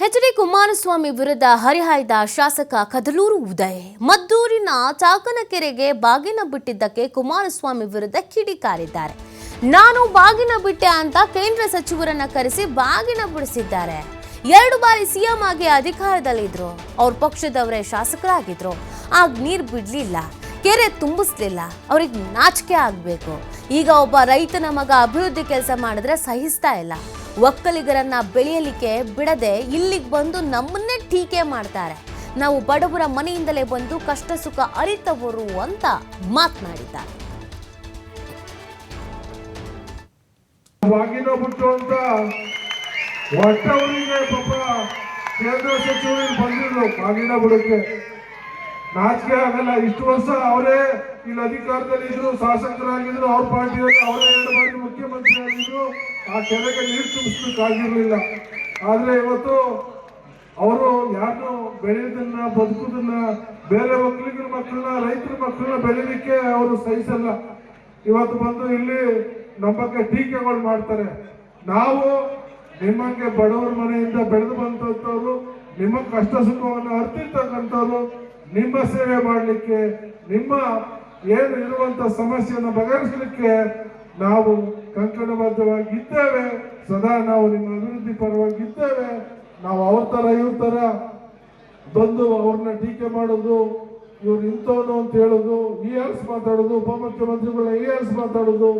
H D Kumaraswamy ವಿರುದ್ಧ ಹರಿಹಾಯ್ದ ಶಾಸಕ ಕದಲೂರು ಉದಯ್. ಮದ್ದೂರಿನ ಚಾಕನಕೆರೆಗೆ ಬಾಗಿನ ಬಿಟ್ಟಿದ್ದಕ್ಕೆ ಕುಮಾರಸ್ವಾಮಿ ವಿರುದ್ಧ ಕಿಡಿಕಾರಿದ್ದಾರೆ ನಾನು ಬಾಗಿನ ಬಿಟ್ಟೆ ಅಂತ ಕೇಂದ್ರ ಸಚಿವರನ್ನ ಕರೆಸಿ ಬಾಗಿನ ಬಿಡಿಸಿದ್ದಾರೆ. ಎರಡು ಬಾರಿ ಸಿಎಂ ಆಗಿ ಅಧಿಕಾರದಲ್ಲಿದ್ರು. ಅವ್ರ ಪಕ್ಷದವರೇ ಶಾಸಕರಾಗಿದ್ರು. ಆಗ ನೀರು ಬಿಡ್ಲಿಲ್ಲ. ಕೆರೆ ತುಂಬಿಸ್ಲಿಲ್ಲ. ಅವ್ರಿಗೆ ನಾಚಿಕೆ ಆಗ್ಬೇಕು. ಈಗ ಒಬ್ಬ ರೈತನ ಮಗ ಅಭಿವೃದ್ಧಿ ಕೆಲಸ ಮಾಡಿದ್ರೆ ಸಹಿಸ್ತಾ ಇಲ್ಲ. ಒಕ್ಕಲಿಗರನ್ನ ಬೆಳೆಯಲಿಕ್ಕೆ ಬಿಡದೆ ಇಲ್ಲಿಗೆ ಬಂದು ನಮ್ಮನ್ನೇ ಟೀಕೆ ಮಾಡ್ತಾರೆ. ನಾವು ಬಡವರ ಮನೆಯಿಂದಲೇ ಬಂದು ಕಷ್ಟ ಸುಖ ಅರಿತವರು ಅಂತ ಮಾತನಾಡಿದ್ದಾರೆ. ಕೇಂದ್ರ ಸಚಿವರು ಬಂದಿದ್ರು ಬಾಗಿನ ಬಿಡಕ್ಕೆ ನಾಚಿಕೆ ಆಗಲ್ಲ, ಇಷ್ಟು ವರ್ಷ ಅವರೇ ಇಲ್ಲಿ ಅಧಿಕಾರದಲ್ಲಿ ಇದ್ರು ಶಾಸಕರಾಗಿದ್ರು, ಅವ್ರ ಪಾರ್ಟಿಯಲ್ಲಿ ಅವರೇ ಎರಡು ಬಾರಿ ಮುಖ್ಯಮಂತ್ರಿ ಆಗಿದ್ರು ಆ ಕೆರೆಗೆ ನೀರು ತುಂಬಿಸ್ಲಿಕ್ಕಾಗಿರ್ಲಿಲ್ಲ ಆದ್ರೆ ಇವತ್ತು ಅವರು ಯಾರು ಬೆಳೆಯೋದನ್ನ, ಬದುಕುದನ್ನ, ಬೇರೆ ಒಕ್ಕಲಿಗರ ಮಕ್ಕಳನ್ನ, ರೈತರ ಮಕ್ಕಳನ್ನ ಬೆಳೀಲಿಕ್ಕೆ ಅವರು ಸಹಿಸಲ್ಲ. ಇವತ್ತು ಬಂದು ಇಲ್ಲಿ ನಮ್ಮ ಬಗ್ಗೆ ಟೀಕೆಗಳು ಮಾಡ್ತಾರೆ. ನಾವು ನಿಮ್ಮಂಗೆ ಬಡವರ ಮನೆಯಿಂದ ಬೆಳೆದು ಬಂದಂಥವ್ರು ನಿಮ್ಮ ಕಷ್ಟ ಸುಖವನ್ನು ಅರ್ತಿರ್ತಕ್ಕಂಥವ್ರು, ನಿಮ್ಮ ಸೇವೆ ಮಾಡಲಿಕ್ಕೆ, ನಿಮ್ಮ ಏನು ಇರುವಂತ ಸಮಸ್ಯೆಯನ್ನು ಬಗೆಹರಿಸಲಿಕ್ಕೆ ನಾವು ಕಂಕಣಬದ್ಧವಾಗಿ ಇದ್ದೇವೆ ಸದಾ ನಾವು ನಿಮ್ಮ ಅಭಿವೃದ್ಧಿ ಪರವಾಗಿ ಇದ್ದೇವೆ ನಾವು ಅವ್ರ ಥರ, ಇವ್ರ ಥರ. ಬಂದು ಅವ್ರನ್ನ ಟೀಕೆ ಮಾಡೋದು, ಇವ್ರು ಇಂಥವನು ಅಂತ ಹೇಳೋದು ಇ ಆರ್ಸ್ ಮಾತಾಡೋದು, ಉಪಮುಖ್ಯಮಂತ್ರಿಗಳನ್ನ ಈ ಆರ್ಸ್ ಮಾತಾಡೋದು,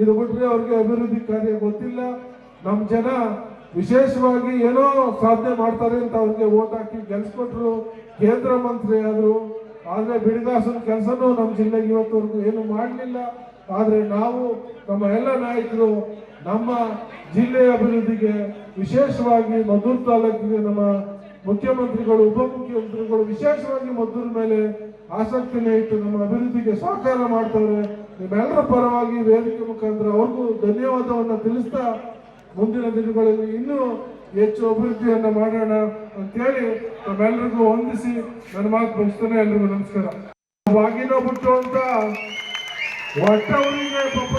ಇದು ಬಿಟ್ಟರೆ ಅವ್ರಿಗೆ ಅಭಿವೃದ್ಧಿ ಕಾರ್ಯ ಗೊತ್ತಿಲ್ಲ. ನಮ್ಮ ಜನ ವಿಶೇಷವಾಗಿ ಏನೋ ಸಾಧನೆ ಮಾಡ್ತಾರೆ ಅಂತ ಅವ್ರಿಗೆ ಓಟ್ ಹಾಕಿ ಗೆಲ್ಸ್ಕೊಟ್ರು. ಕೇಂದ್ರ ಮಂತ್ರಿ ಆದ್ರು ಆದ್ರೆ ಬಿಡಿದಾಸನ ಕೆಲಸನೂ ನಮ್ಮ ಜಿಲ್ಲೆಗೆ ಇವತ್ತವರೆಗೂ ಏನು ಮಾಡಲಿಲ್ಲ. ಆದರೆ ನಾವು ನಮ್ಮ ಎಲ್ಲ ನಾಯಕರು ನಮ್ಮ ಜಿಲ್ಲೆಯ ಅಭಿವೃದ್ಧಿಗೆ ವಿಶೇಷವಾಗಿ ಮದ್ದೂರು ತಾಲೂಕಿಗೆ ನಮ್ಮ ಮುಖ್ಯಮಂತ್ರಿಗಳು, ಉಪಮುಖ್ಯಮಂತ್ರಿಗಳು ವಿಶೇಷವಾಗಿ ಮದ್ದೂರು ಮೇಲೆ ಆಸಕ್ತಿನೇ ಇಟ್ಟು ನಮ್ಮ ಅಭಿವೃದ್ಧಿಗೆ ಸಹಕಾರ ಮಾಡ್ತವ್ರೆ. ನಿಮ್ಮೆಲ್ಲರ ಪರವಾಗಿ ವೇದಿಕೆ ಮುಖಾಂತರ ಅವ್ರಿಗೂ ಧನ್ಯವಾದವನ್ನು ತಿಳಿಸ್ತಾ ಮುಂದಿನ ದಿನಗಳಲ್ಲಿ ಇನ್ನೂ ಹೆಚ್ಚು ಅಭಿವೃದ್ಧಿಯನ್ನು ಮಾಡೋಣ ಅಂತೇಳಿ ತಮ್ಮೆಲ್ಲರಿಗೂ ವಂದಿಸಿ ನನ್ನ ಮಾತು ಮುಗಿಸ್ತೇನೆ, ಎಲ್ರಿಗೂ ನಮಸ್ಕಾರ. ಬಾಗಿನ ಬಿಟ್ಟು ಅಂತ ಒಟ್ಟವರಿಗೆ ಪಾಪ